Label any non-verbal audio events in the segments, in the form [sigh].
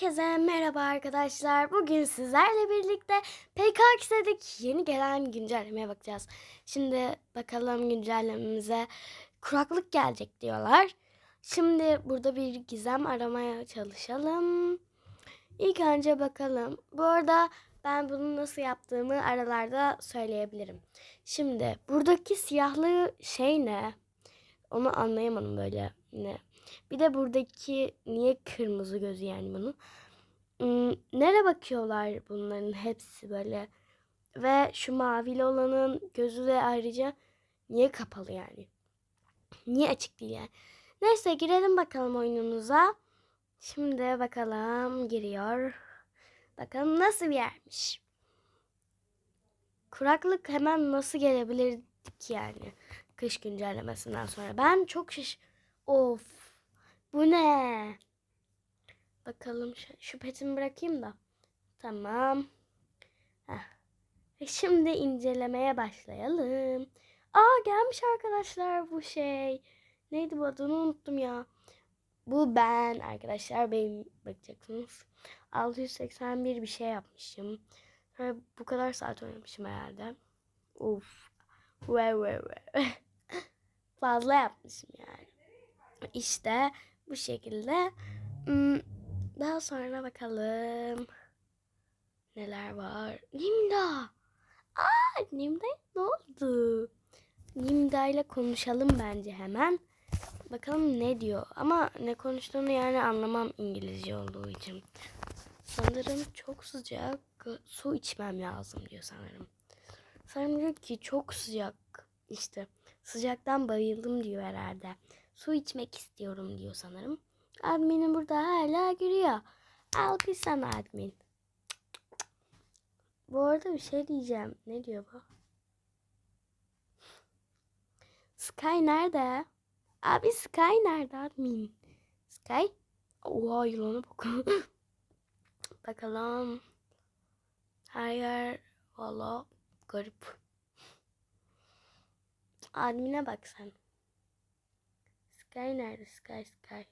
Herkese merhaba arkadaşlar. Bugün sizlerle birlikte PKX dedik. Yeni gelen güncellemeye bakacağız. Şimdi bakalım güncellememize kuraklık gelecek diyorlar. Şimdi burada bir gizem aramaya çalışalım. İlk önce bakalım. Bu arada ben bunu nasıl yaptığımı aralarda söyleyebilirim. Şimdi buradaki siyahlı şey ne? Onu anlayamadım böyle. Ne? Bir de buradaki niye kırmızı gözü yani bunun? Hmm, Nereye bakıyorlar bunların hepsi böyle? Ve şu mavili olanın gözü de ayrıca niye kapalı yani? Niye açık değil yani? Neyse girelim bakalım oyunumuza. Şimdi bakalım giriyor. Bakalım nasıl bir yermiş. Kuraklık hemen nasıl gelebilirdik yani? Kış güncellemesinden sonra. Ben çok şiş... Of. Bu ne? Bakalım şu, petimi bırakayım da. Tamam. Heh. E şimdi incelemeye başlayalım. Aa gelmiş arkadaşlar bu şey. Neydi bu adını unuttum ya. Bu ben arkadaşlar benim bakacaksınız. 681 bir şey yapmışım. Sonra bu kadar saat oynamışım herhalde. Uf. Ve ve ve. [laughs] Fazla yapmışım yani. İşte bu şekilde. Hmm, Daha sonra bakalım. Neler var? Nimda. Aa, Nimda ne oldu? Nimda ile konuşalım bence hemen. Bakalım ne diyor. Ama ne konuştuğunu yani anlamam İngilizce olduğu için. Sanırım çok sıcak. Su içmem lazım diyor sanırım. Sanırım diyor ki çok sıcak. İşte sıcaktan bayıldım diyor herhalde. Su içmek istiyorum diyor sanırım. Admin'im burada hala gülüyor. Alkış sana admin. Bu arada bir şey diyeceğim. Ne diyor bu? Sky nerede? Abi Sky nerede admin? Sky? Oha yılana bak. [laughs] Bakalım. Her yer valla garip. Admin'e bak sen. Sky nerede? Sky Sky.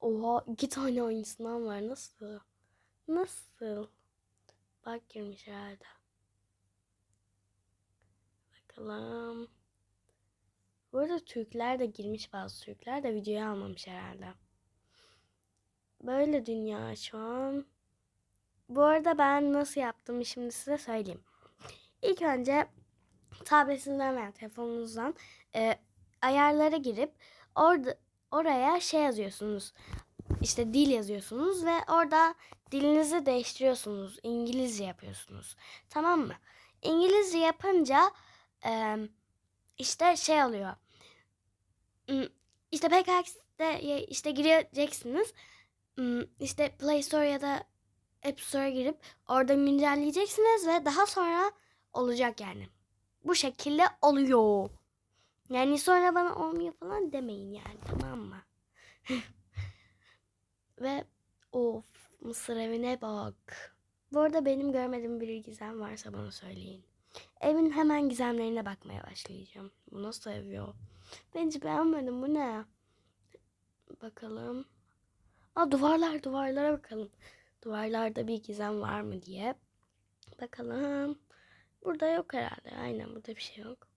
Oha iki tane aynısından var. Nasıl? Nasıl? Bak girmiş herhalde. Bakalım. Bu arada Türkler de girmiş bazı Türkler de videoyu almamış herhalde. Böyle dünya şu an. Bu arada ben nasıl yaptığımı şimdi size söyleyeyim. İlk önce tabletinizden veya telefonunuzdan e, ayarlara girip orada oraya şey yazıyorsunuz. İşte dil yazıyorsunuz ve orada dilinizi değiştiriyorsunuz. İngilizce yapıyorsunuz. Tamam mı? İngilizce yapınca e, işte şey oluyor. Hmm, İşte PKX'de işte gireceksiniz. Hmm, İşte Play Store ya da App Store'a girip orada güncelleyeceksiniz ve daha sonra olacak yani. Bu şekilde oluyor. Yani sonra bana olmuyor falan demeyin yani tamam mı? [laughs] Ve of mısır evine bak. Bu arada benim görmediğim bir gizem varsa bana söyleyin. Evin hemen gizemlerine bakmaya başlayacağım. Bu nasıl ev ya? Ben hiç beğenmedim bu ne? Bakalım. Aa duvarlar duvarlara bakalım. Duvarlarda bir gizem var mı diye. Bakalım. Burada yok herhalde. Aynen burada bir şey yok.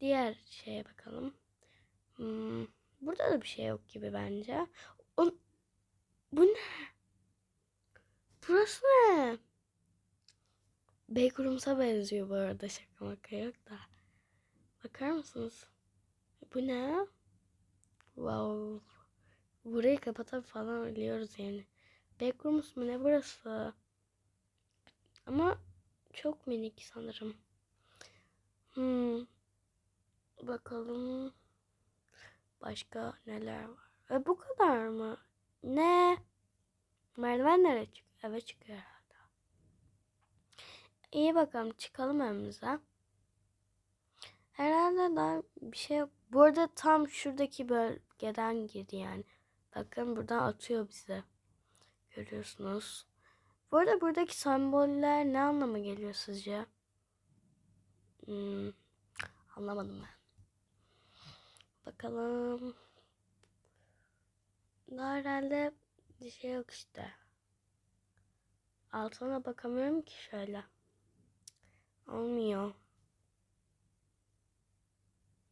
Diğer şeye bakalım. Hmm, burada da bir şey yok gibi bence. O, bu ne? Burası ne? Backrooms'a benziyor bu arada şaka maka yok da. Bakar mısınız? Bu ne? Wow. Burayı kapatıp falan biliyoruz yani. Backrooms mu ne burası? Ama çok minik sanırım. Hmm. Bakalım. Başka neler var? E bu kadar mı? Ne? Merdiven nereye çıkıyor? Eve çıkıyor herhalde. İyi bakalım çıkalım evimize. Herhalde daha bir şey yok. Bu arada tam şuradaki bölgeden girdi yani. Bakın buradan atıyor bize. Görüyorsunuz. Bu arada buradaki semboller ne anlama geliyor sizce? Hmm, anlamadım ben. Bakalım. Daha herhalde bir şey yok işte. Altına bakamıyorum ki şöyle. Olmuyor.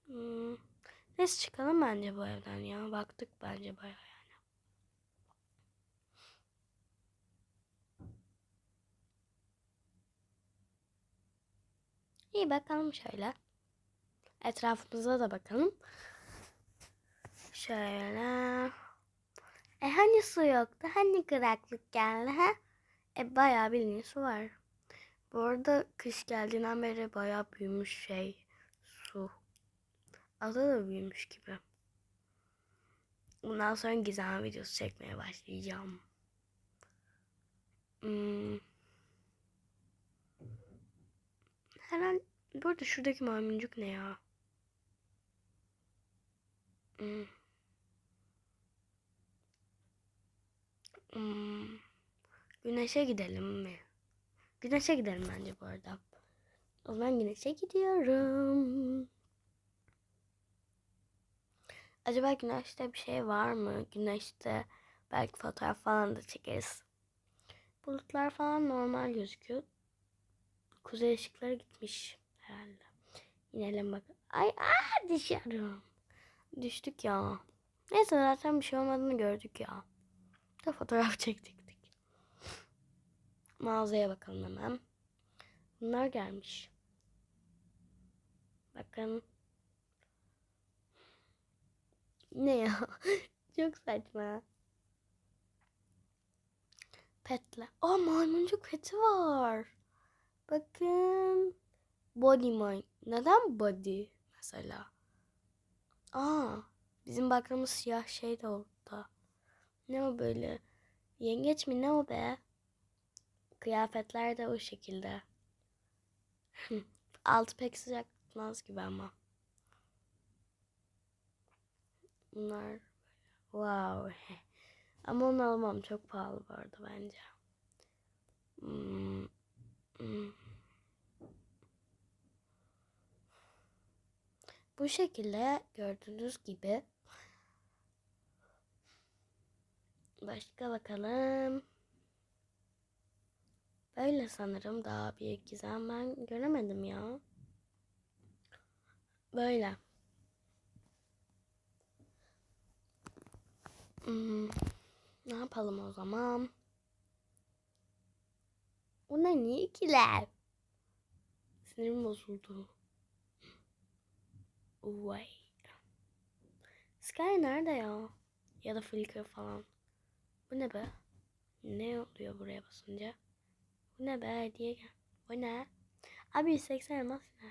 Hmm. Neyse çıkalım bence bu evden ya. Baktık bence bayağı İyi bakalım şöyle. Etrafımıza da bakalım. Şöyle. E hani su yoktu? Hani kuraklık geldi ha? E bayağı bildiğin su var. Bu arada kış geldiğinden beri bayağı büyümüş şey su. Ada da büyümüş gibi. Bundan sonra gizem videosu çekmeye başlayacağım. Hmm. Herhalde burada şuradaki maymuncuk ne ya? Hmm. Hmm. Güneşe gidelim mi? Güneşe gidelim bence bu arada. O zaman güneşe gidiyorum. Acaba güneşte bir şey var mı? Güneşte belki fotoğraf falan da çekeriz. Bulutlar falan normal gözüküyor. Kuzey ışıkları gitmiş herhalde. İnelim bak. Ay aa düşüyorum. Düştük ya. Neyse zaten bir şey olmadığını gördük ya. Da fotoğraf [laughs] çektik. Mağazaya bakalım hemen. Bunlar gelmiş. Bakın. Ne ya? [laughs] Çok saçma. Petle. Aa maymuncuk peti var. Bakın. Body mine. Neden body mesela? Aa, bizim baktığımız siyah şey de orada. Ne o böyle? Yengeç mi ne o be? Kıyafetler de o şekilde. [laughs] Altı pek sıcak tutmaz gibi ama. Bunlar wow. [laughs] Ama onu almam çok pahalı bu arada bence. Hmm. Bu şekilde gördüğünüz gibi. Başka bakalım. Böyle sanırım daha büyük gizem ben göremedim ya. Böyle. Hmm, ne yapalım o zaman? Bunlar niye ikiler? Sinirim bozuldu. Vay. Sky nerede ya? Ya da Flickr falan. Bu ne be? Ne oluyor buraya basınca? Bu ne be diye gel. Bu ne? Abi 180 elmas ne?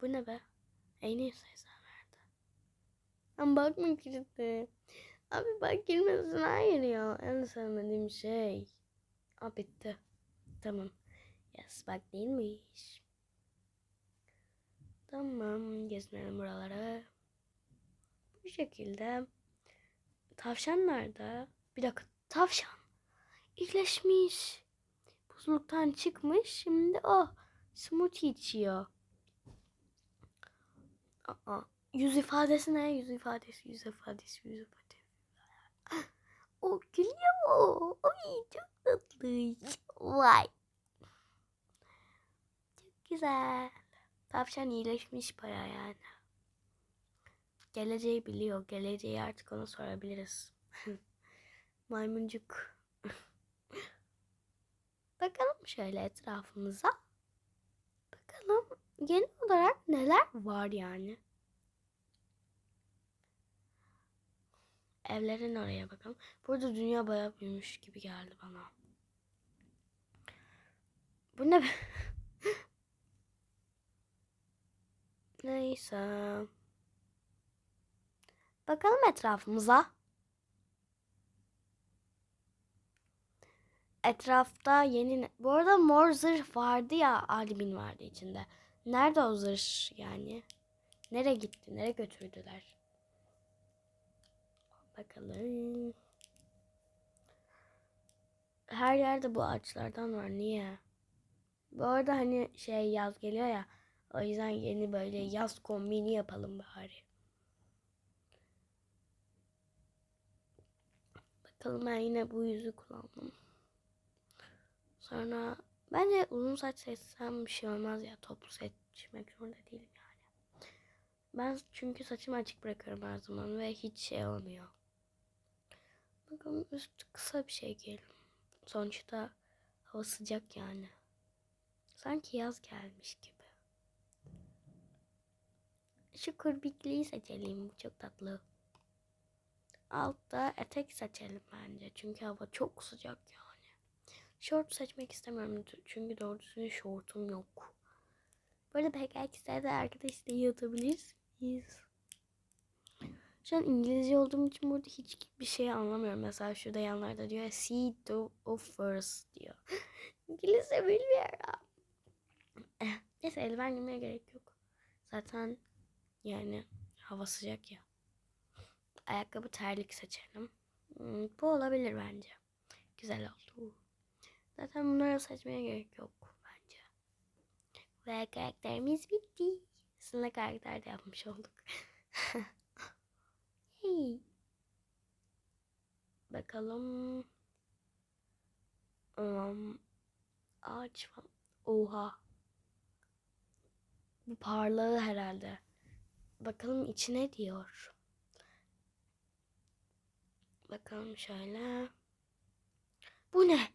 Bu ne be? En iyi sayısı verdi. Ama bakma kilitli. Abi bak girmesin hayır ya. En sevmediğim şey. Aa bitti. Tamam. Yes bak değilmiş. Tamam gezmeyelim buraları. Bu şekilde. Tavşan nerede? Bir dakika tavşan. İyileşmiş. Buzluktan çıkmış. Şimdi o smoothie içiyor. Aa, yüz ifadesi ne? Yüz ifadesi, yüz ifadesi, yüz ifadesi. O gülüyor? Ay çok tatlı. Vay. Güzel. Tavşan iyileşmiş baya yani. Geleceği biliyor. Geleceği artık ona sorabiliriz. [laughs] Maymuncuk. [laughs] Bakalım şöyle etrafımıza. Bakalım genel olarak neler var yani. Evlerin oraya bakalım. Burada dünya bayağı büyümüş gibi geldi bana. Bu ne [laughs] be? Neyse. Bakalım etrafımıza. Etrafta yeni... Bu arada mor zırh vardı ya admin vardı içinde. Nerede o zırh yani? Nereye gitti? Nereye götürdüler? Bakalım. Her yerde bu ağaçlardan var. Niye? Bu arada hani şey yaz geliyor ya. O yüzden yeni böyle yaz kombini yapalım bari. Bakalım ben yine bu yüzü kullandım. Sonra bence uzun saç seçsem bir şey olmaz ya. Toplu seçmek zorunda değilim yani. Ben çünkü saçımı açık bırakıyorum her zaman ve hiç şey olmuyor. Bakalım üst kısa bir şey giyelim. Sonuçta hava sıcak yani. Sanki yaz gelmiş gibi. Şu kurbikliyi seçelim. Çok tatlı. Altta etek seçelim bence. Çünkü hava çok sıcak yani. Şort seçmek istemiyorum. Çünkü doğru düzgün şortum yok. Böyle PKX'de de arkadaşlar yazabiliriz. Şu an İngilizce olduğum için burada hiçbir şey anlamıyorum. Mesela şurada yanlarda diyor see the offers diyor. [laughs] İngilizce bilmiyorum. Eh, Neyse eldiven giymeye gerek yok. Zaten yani hava sıcak ya. Ayakkabı terlik seçelim. Hmm, bu olabilir bence. Güzel oldu. Zaten bunları seçmeye gerek yok bence. Ve karakterimiz bitti. Aslında karakter de yapmış olduk. [laughs] hey. Bakalım. Um, ağaç falan. Oha. Bu parlağı herhalde. Bakalım içine diyor. Bakalım şöyle. Bu ne?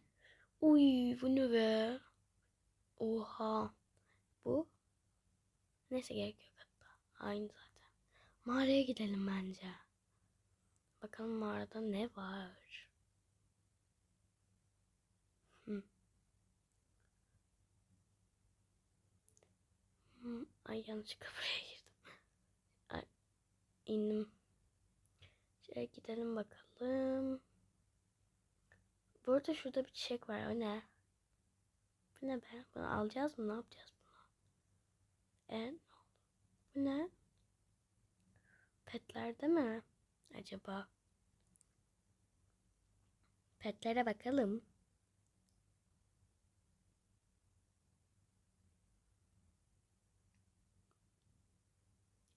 Uy bu ne be? Oha. Bu? Neyse gerek yok hatta. Aynı zaten. Mağaraya gidelim bence. Bakalım mağarada ne var? Ay yanlışlıkla buraya indim. Şöyle gidelim bakalım. Burada şurada bir çiçek var. O ne? Bu ne be? Bunu alacağız mı? Ne yapacağız bunu? E oldu? Bu ne? Petlerde mi? Acaba? Petlere bakalım.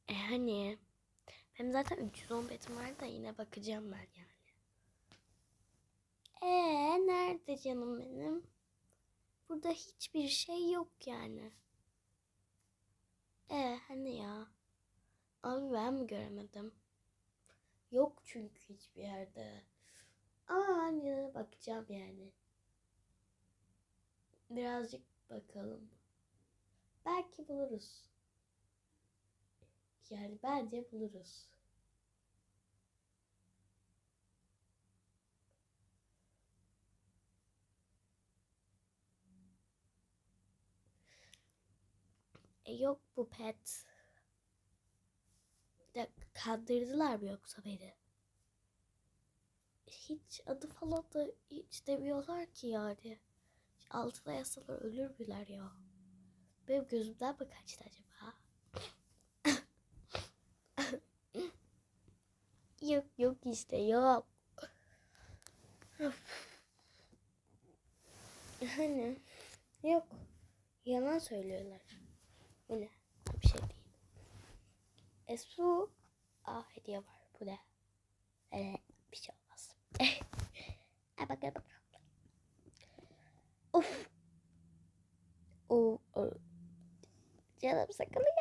E hani? Benim zaten 310 betim var da yine bakacağım ben yani. Ee nerede canım benim? Burada hiçbir şey yok yani. Ee hani ya? Abi ben mi göremedim? Yok çünkü hiçbir yerde. Ama ben yine bakacağım yani. Birazcık bakalım. Belki buluruz. Yani bence buluruz. E yok bu pet. De kandırdılar mı yoksa beni? Hiç adı falan da hiç demiyorlar ki yani. Altına yazsalar ölür müler ya? Benim gözümden mi kaçtı acaba? Yok yok işte yok. hani yok. Yalan söylüyorlar. Ne? Bir şey değil. E su. Aa hediye var. Bu ne? Ee, bir şey olmaz. Ay bak bak. Of. O, o. Canım sıkılıyor.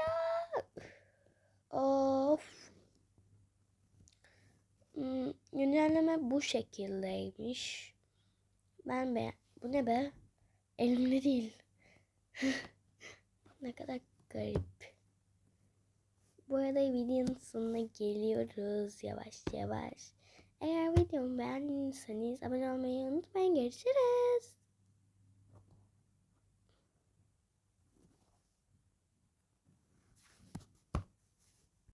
Of. Hmm, güncelleme bu şekildeymiş. Ben be. Bu ne be? Elimde değil. [laughs] ne kadar garip. Bu arada videonun sonuna geliyoruz yavaş yavaş. Eğer videomu beğendiyseniz abone olmayı unutmayın. Görüşürüz.